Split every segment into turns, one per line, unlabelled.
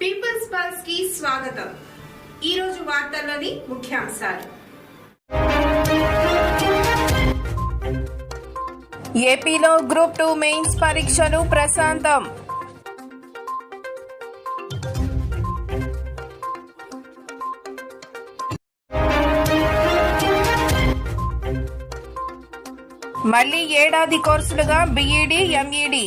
Peoples పల్స్కి స్వాగతం. ఈ రోజు వార్తల్లోని ముఖ్యాంశాలు.
ఏపీలో గ్రూప్ టూ మెయిన్స్ పరీక్షలు ప్రశాంతం. మళ్ళీ ఏడాది కోర్సులుగా బీఈడీ ఎంఈడీ.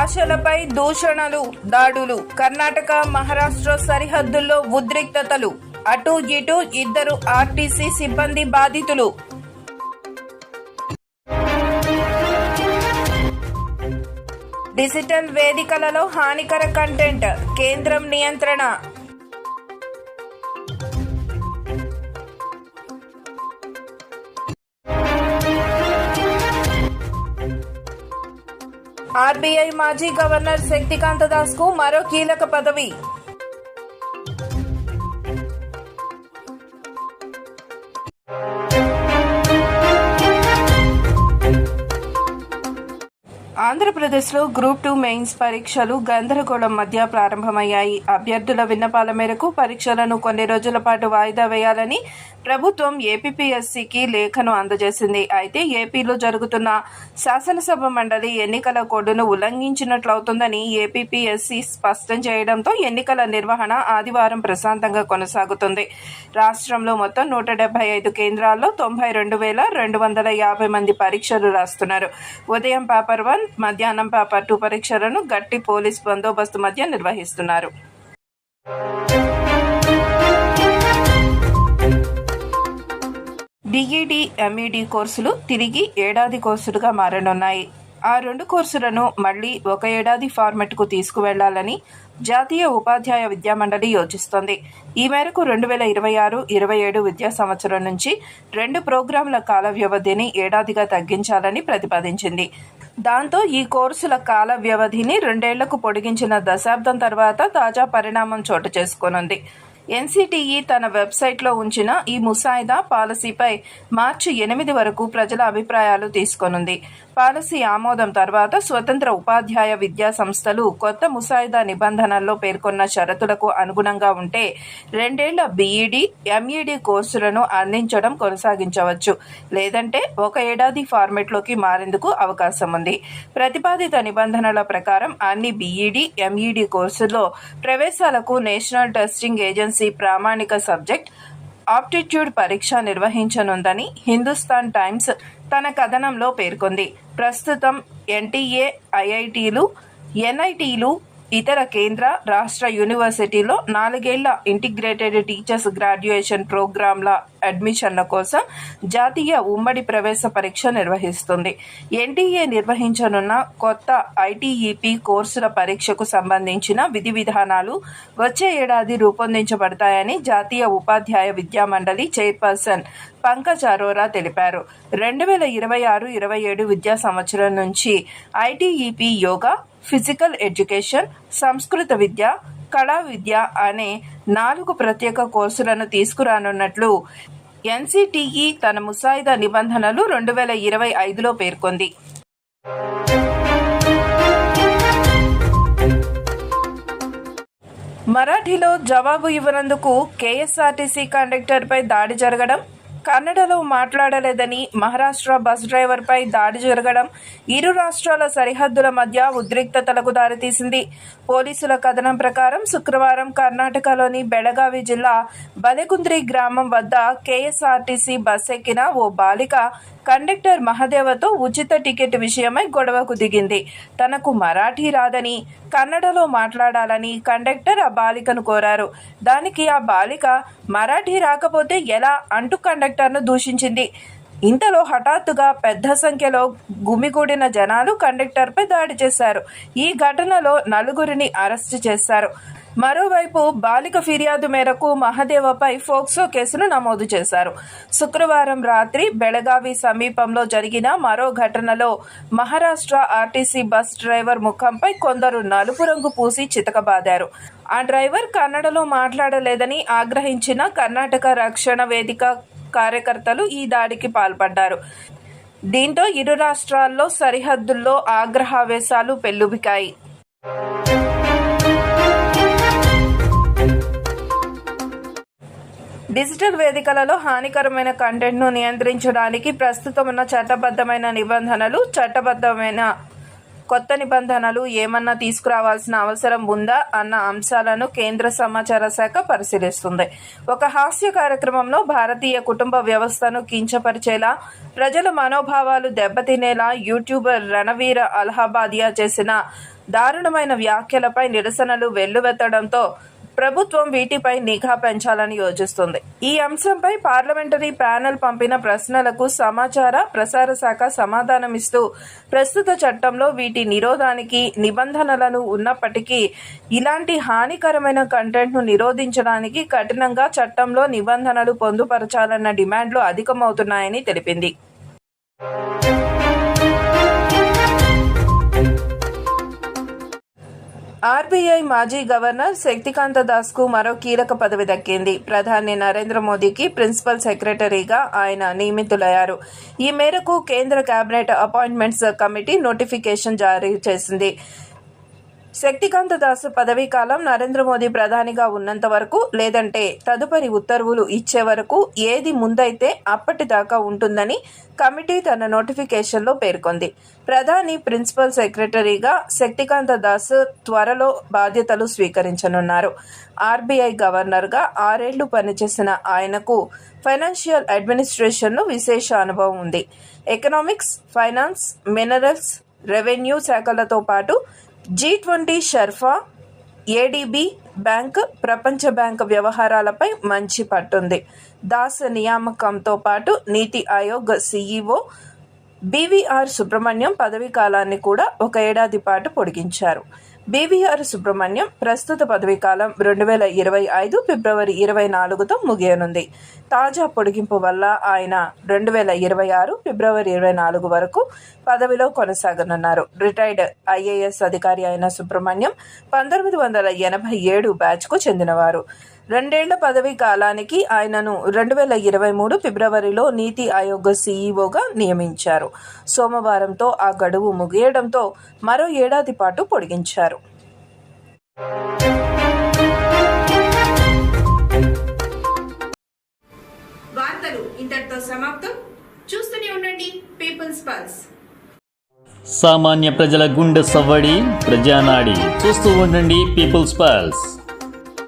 భాషలపై దూషణలు దాడులు. కర్ణాటక మహారాష్ట్ర సరిహద్దుల్లో ఉద్రిక్తతలు. అటు ఇటు ఇద్దరు ఆర్టీసీ సిబ్బంది బాధితులు. డిజిటల్ వేదికలలో హానికర కంటెంట్. కేంద్రం నియంత్రణ. ఆర్బీఐ మాజీ గవర్నర్ శక్తికాంత దాస్కు మరో కీలక పదవి. ఆంధ్రప్రదేశ్లో గ్రూప్ టూ మెయిన్స్ పరీక్షలు గందరగోళం మధ్య ప్రారంభమయ్యాయి. అభ్యర్థుల విన్నపాల మేరకు పరీక్షలను కొన్ని రోజుల పాటు వాయిదా వేయాలని ప్రభుత్వం ఏపీపీఎస్సీకి లేఖను అందజేసింది. అయితే ఏపీలో జరుగుతున్న శాసనసభ మండలి ఎన్నికల కోడ్ను ఉల్లంఘించినట్లవుతుందని ఏపీపీఎస్సీ స్పష్టం చేయడంతో ఎన్నికల నిర్వహణ ఆదివారం ప్రశాంతంగా కొనసాగుతుంది. రాష్ట్రంలో మొత్తం నూట డెబ్బై ఐదు కేంద్రాల్లో తొంభై రెండు వేల రెండు వందల యాభై మంది పరీక్షలు రాస్తున్నారు. ఉదయం పేపర్ వన్ మధ్యాహ్నం పట్టు టూ పరీక్షలను గట్టి పోలీస్ బందోబస్తు మధ్య నిర్వహిస్తున్నారు. డిఈడి ఎంఈడి కోర్సులు తిరిగి ఏడాది కోర్సులుగా మారనున్నాయి. ఆ రెండు కోర్సులను మళ్ళీ ఒక ఏడాది ఫార్మెట్కు తీసుకువెళ్ళాలని జాతీయ ఉపాధ్యాయ విద్యా మండలి యోచిస్తోంది. ఈ మేరకు రెండు వేల ఇరవై ఆరు ఇరవై ఏడు విద్యా సంవత్సరం నుంచి రెండు ప్రోగ్రాంల కాల వ్యవధిని ఏడాదిగా తగ్గించాలని ప్రతిపాదించింది. దాంతో ఈ కోర్సుల కాల వ్యవధిని రెండేళ్ళకు పొడిగించిన దశాబ్దం తర్వాత తాజా పరిణామం చోటు చేసుకోనుంది. ఎన్సిటిఈ తన వెబ్సైట్లో ఉంచిన ఈ ముసాయిదా పాలసీపై మార్చి ఎనిమిది వరకు ప్రజల అభిప్రాయాలు తీసుకోనుంది. పాలసీ ఆమోదం తర్వాత స్వతంత్ర ఉపాధ్యాయ విద్యా సంస్థలు కొత్త ముసాయిదా నిబంధనల్లో పేర్కొన్న షరతులకు అనుగుణంగా ఉంటే రెండేళ్ళ బీఈడీ ఎంఈడీ కోర్సులను అందించడం కొనసాగించవచ్చు. లేదంటే ఒక ఏడాది ఫార్మెట్లోకి మారేందుకు అవకాశం ఉంది. ప్రతిపాదిత నిబంధనల ప్రకారం అన్ని బీఈడీ ఎంఈడీ కోర్సుల్లో ప్రవేశాలకు నేషనల్ టెస్టింగ్ ఏజెన్సీ ప్రామాణిక సబ్జెక్ట్ ఆప్టిట్యూడ్ పరీక్ష నిర్వహించనుందని హిందుస్థాన్ టైమ్స్ తన కథనంలో పేర్కొంది. ప్రస్తుతం ఎన్టీఏ ఐఐటీలు ఎన్ఐటీలు ఇతర కేంద్ర రాష్ట్ర యూనివర్సిటీలో నాలుగేళ్ళ ఇంటిగ్రేటెడ్ టీచర్స్ గ్రాడ్యుయేషన్ ప్రోగ్రాంల అడ్మిషన్ల కోసం జాతీయ ఉమ్మడి ప్రవేశ పరీక్ష నిర్వహిస్తుంది. ఎన్టీఏ నిర్వహించనున్న కొత్త ఐటీఈపీ కోర్సుల పరీక్షకు సంబంధించిన విధి విధానాలు వచ్చే ఏడాది రూపొందించబడతాయని జాతీయ ఉపాధ్యాయ విద్యా మండలి చైర్పర్సన్ పంకజ్ అరోరా తెలిపారు. రెండు వేల ఇరవై ఆరు ఇరవై ఏడు విద్యా సంవత్సరం నుంచి ఐటీఈపీ యోగా ఫిజికల్ ఎడ్యుకేషన్ సంస్కృత విద్య కళా విద్య అనే నాలుగు ప్రత్యేక కోర్సులను తీసుకురానున్నట్లు ఎన్సిటిఈ తన ముసాయిదా నిబంధనలు రెండు వేల ఇరవై ఐదులో పేర్కొంది. మరాఠీలో జవాబు ఇవ్వనందుకు కేఎస్ఆర్టీసీ కండక్టర్పై దాడి జరగడం కన్నడలో మాట్లాడలేదని మహారాష్ట్ర బస్ డ్రైవర్పై దాడి జరగడం ఇరు రాష్ట్రాల సరిహద్దుల మధ్య ఉద్రిక్తతలకు దారితీసింది. పోలీసుల కథనం ప్రకారం శుక్రవారం కర్ణాటకలోని బెళగావి జిల్లా బలెకుంద్రి గ్రామం వద్ద కేఎస్ఆర్టీసీ బస్ ఎక్కిన ఓ బాలిక కండక్టర్ మహదేవతో ఉచిత టికెట్ విషయమై గొడవకు దిగింది. తనకు మరాఠీ రాదని కన్నడలో మాట్లాడాలని కండక్టర్ ఆ బాలికను కోరారు. దానికి ఆ బాలిక మరాఠీ రాకపోతే ఎలా అంటూ కండక్టర్ను దూషించింది. ఇంతలో హఠాత్తుగా పెద్ద సంఖ్యలో గుమిగూడిన జనాలు కండక్టర్పై దాడి చేశారు. ఈ ఘటనలో నలుగురిని అరెస్టు చేశారు. మరోవైపు బాలిక ఫిర్యాదు మేరకు మహదేవపై ఫోక్సో కేసును నమోదు చేశారు. శుక్రవారం రాత్రి బెళగావి సమీపంలో జరిగిన మరో ఘటనలో మహారాష్ట్ర ఆర్టీసీ బస్ డ్రైవర్ ముఖంపై కొందరు నలుపు రంగు పూసి చితకబాదారు. ఆ డ్రైవర్ కన్నడలో మాట్లాడలేదని ఆగ్రహించిన కర్ణాటక రక్షణ వేదిక కార్యకర్తలు ఈ దాడికి పాల్పడ్డారు. దీంతో ఇరు రాష్ట్రాల్లో సరిహద్దుల్లో ఆగ్రహావేశాలు పెల్లుబికాయి. డిజిటల్ వేదికలలో హానికరమైన కంటెంట్ను నియంత్రించడానికి ప్రస్తుతం ఉన్న చట్టబద్ధమైన నిబంధనలు చట్టబద్ధమైన కొత్త నిబంధనలు ఏమన్నా తీసుకురావాల్సిన అవసరం ఉందా అన్న అంశాలను కేంద్ర సమాచార శాఖ పరిశీలిస్తుంది. ఒక హాస్య కార్యక్రమంలో భారతీయ కుటుంబ వ్యవస్థను కించపరిచేలా ప్రజల మనోభావాలు దెబ్బతినేలా యూట్యూబర్ రణవీర అలహాబాదియా చేసిన దారుణమైన వ్యాఖ్యలపై నిరసనలు వెల్లువెత్తడంతో ప్రభుత్వం వీటిపై నిఘా పెంచాలని యోచిస్తుంది. ఈ అంశంపై పార్లమెంటరీ ప్యానెల్ పంపిన ప్రశ్నలకు సమాచార ప్రసార శాఖ సమాధానమిస్తూ ప్రస్తుత చట్టంలో వీటి నిరోధానికి నిబంధనలను ఉన్నప్పటికీ ఇలాంటి హానికరమైన కంటెంట్ను నిరోధించడానికి కఠినంగా చట్టంలో నిబంధనలు పొందుపరచాలన్న డిమాండ్లు అధికమవుతున్నాయని తెలిపింది. ఆర్బీఐ మాజీ గవర్నర్ శక్తికాంత దాస్కు మరో కీలక పదవి దక్కింది. ప్రధాని నరేంద్ర మోదీకి ప్రిన్సిపల్ సెక్రటరీగా ఆయన నియమితులయ్యారు. ఈ మేరకు కేంద్ర కేబినెట్ అపాయింట్మెంట్స్ కమిటీ నోటిఫికేషన్ జారీ చేసింది. శక్తికాంత దాస్ పదవీ కాలం నరేంద్ర మోదీ ప్రధానిగా ఉన్నంత వరకు లేదంటే తదుపరి ఉత్తర్వులు ఇచ్చే వరకు ఏది ముందైతే అప్పటిదాకా ఉంటుందని కమిటీ తన నోటిఫికేషన్లో పేర్కొంది. ప్రధాని ప్రిన్సిపల్ సెక్రటరీగా శక్తికాంత దాస్ త్వరలో బాధ్యతలు స్వీకరించనున్నారు. ఆర్బీఐ గవర్నర్గా ఆరేళ్ళు పనిచేసిన ఆయనకు ఫైనాన్షియల్ అడ్మినిస్ట్రేషన్లో విశేష అనుభవం ఉంది. ఎకనామిక్స్ ఫైనాన్స్ మినరల్స్ రెవెన్యూ శాఖలతో పాటు జీ ట్వంటీ షర్ఫా ఏడీబీ బ్యాంక్ ప్రపంచ బ్యాంక్ వ్యవహారాలపై మంచి పట్టుంది. దాస నియామకంతో పాటు నీతి ఆయోగ్ సీఈఓ బీవీఆర్ సుబ్రహ్మణ్యం పదవీ కాలాన్ని కూడా ఒక ఏడాది పాటు పొడిగించారు. బీవీఆర్ సుబ్రహ్మణ్యం ప్రస్తుత పదవీ కాలం రెండు వేల ఇరవై ఐదు ఫిబ్రవరి ఇరవై నాలుగుతో ముగియనుంది. తాజా పొడిగింపు వల్ల ఆయన రెండు వేల ఇరవై ఆరు ఫిబ్రవరి ఇరవై నాలుగు వరకు పదవిలో కొనసాగనున్నారు. రిటైర్డ్ ఐఏఎస్ అధికారి అయిన సుబ్రహ్మణ్యం పంతొమ్మిది వందల ఎనభై ఏడు బ్యాచ్కు చెందినవారు. రెండేళ్ళ పదవీ కాలానికి ఆయనను రెండు వేల ఇరవై మూడు ఫిబ్రవరిలో నీతి ఆయోగ్ సీఈఓగా నియమించారు. సోమవారంతో ఆ గడువు ముగియడంతో మరో ఏడాది పాటు పొడిగించారు.
వార్తలు ఇంతటితో సమాప్తం. చూస్తూనే ఉండండి పీపుల్స్ పల్స్
సామాన్య ప్రజల గుండె సవ్వడి ప్రజానాడి. చూస్తూ ఉండండి పీపుల్స్ పల్స్